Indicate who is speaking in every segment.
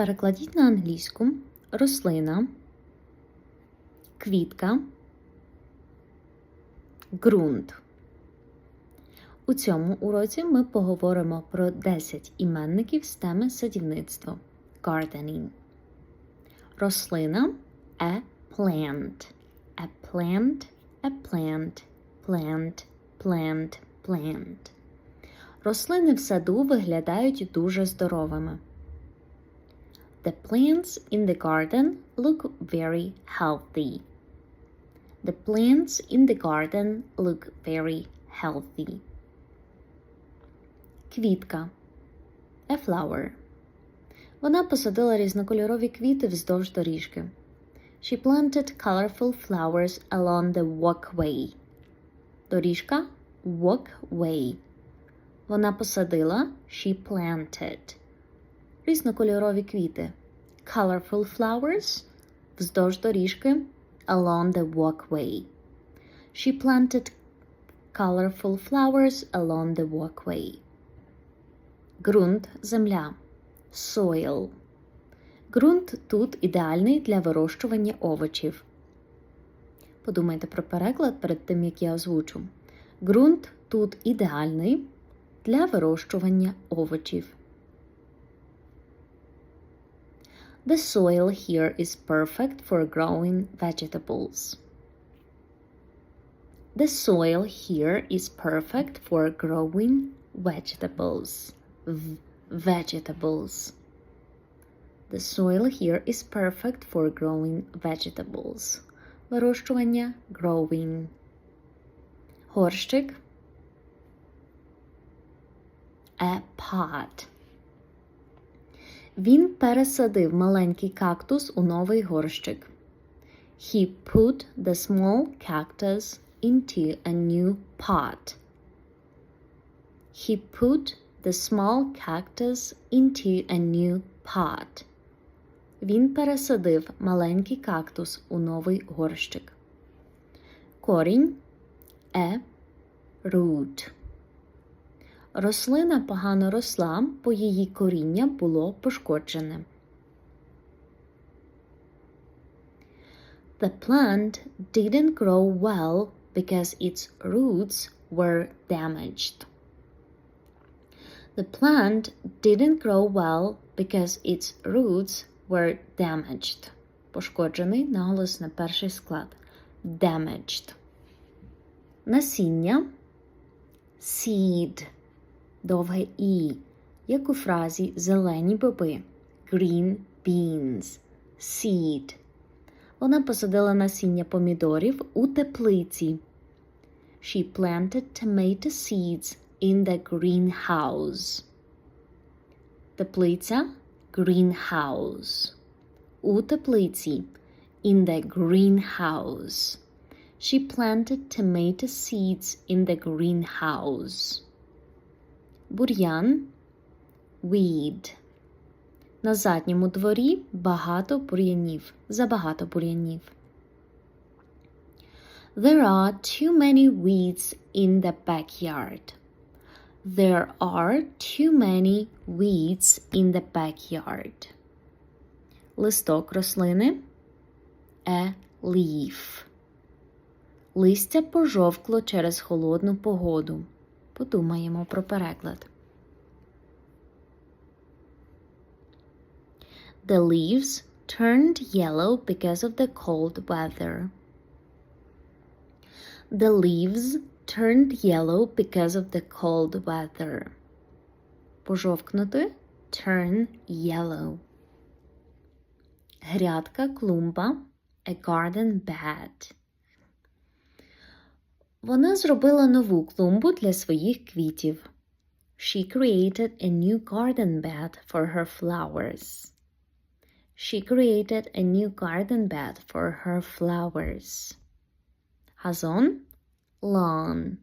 Speaker 1: Перекладіть на англійську рослина, квітка, ґрунт. У цьому уроці ми поговоримо про 10 іменників з теми садівництва gardening. Рослина a plant. A plant, a plant, plant, plant, plant. Рослини в саду виглядають дуже здоровими. The plants in the garden look very healthy. The plants in the garden look very healthy. Квітка. A flower. Вона посадила різнокольорові квіти вздовж доріжки. She planted colorful flowers along the walkway. Доріжка walkway. Вона посадила she planted. Різнокольорові квіти. Colorful flowers вздовж доріжки along the walkway. She planted colorful flowers along the walkway. Ґрунт земля. Soil. Ґрунт тут ідеальний для вирощування овочів. Подумайте про переклад перед тим, як я озвучу. Ґрунт тут ідеальний для вирощування овочів. The soil here is perfect for growing vegetables. The soil here is perfect for growing vegetables. V- vegetables. The soil here is perfect for growing vegetables. Вирощування growing. Горщик. A pot. Він пересадив маленький кактус у новий горщик. He put the small cactus into a new pot. He put the small cactus into a new pot. Він пересадив маленький кактус у новий горщик. Корінь е root. Рослина погано росла, бо її коріння було пошкоджене. The plant didn't grow well because its roots were damaged. The plant didn't grow well because its roots were damaged. Пошкоджений наголос на перший склад. Damaged. Насіння. Seed. Довге і, як у фразі зелені боби. Green beans. Seed. Вона посадила насіння помідорів у теплиці. She planted tomato seeds in the greenhouse. Теплиця greenhouse. У теплиці in the greenhouse. She planted tomato seeds in the greenhouse. Бур'ян weed. На задньому дворі багато бур'янів. Забагато бур'янів. There are too many weeds in the backyard. There are too many weeds in the backyard. Листок рослини a leaf. Листя пожовкло через холодну погоду. Подумаємо про переклад. The leaves turned yellow because of the cold weather. The leaves turned yellow because of the cold weather. Пожовкнути turn yellow. Грядка, клумба, a garden bed. Вона зробила нову клумбу для своїх квітів. She created a new garden bed for her flowers. She created a new garden bed for her flowers. Газон lawn.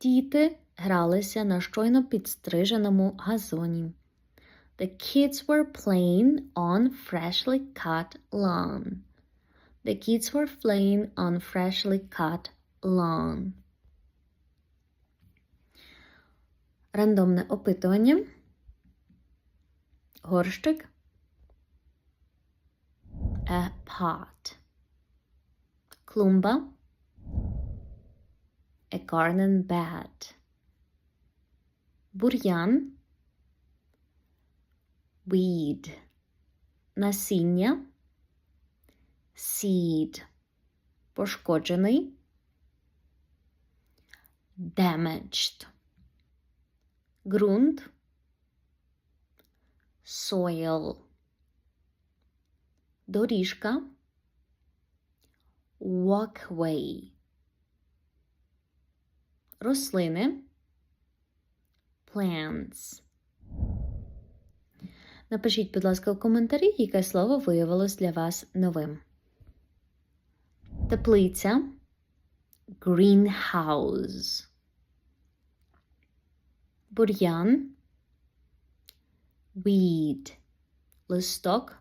Speaker 1: Діти гралися на щойно підстриженому газоні. The kids were playing on freshly cut lawn. The kids were playing on freshly cut lawn. Рандомне опитування. Горщик a pot. Клумба a garden bed. Бур'ян weed. Насіння seed. Пошкоджений damaged. Ґрунт soil. Доріжка walkway. Рослини plants. Напишіть, будь ласка, в коментарі, яке слово виявилось для вас новим. Теплиця greenhouse. Бур'ян weed. Листок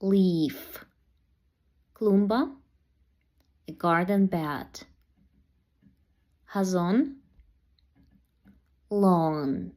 Speaker 1: leaf. Клумба a garden bed. Газон lawn.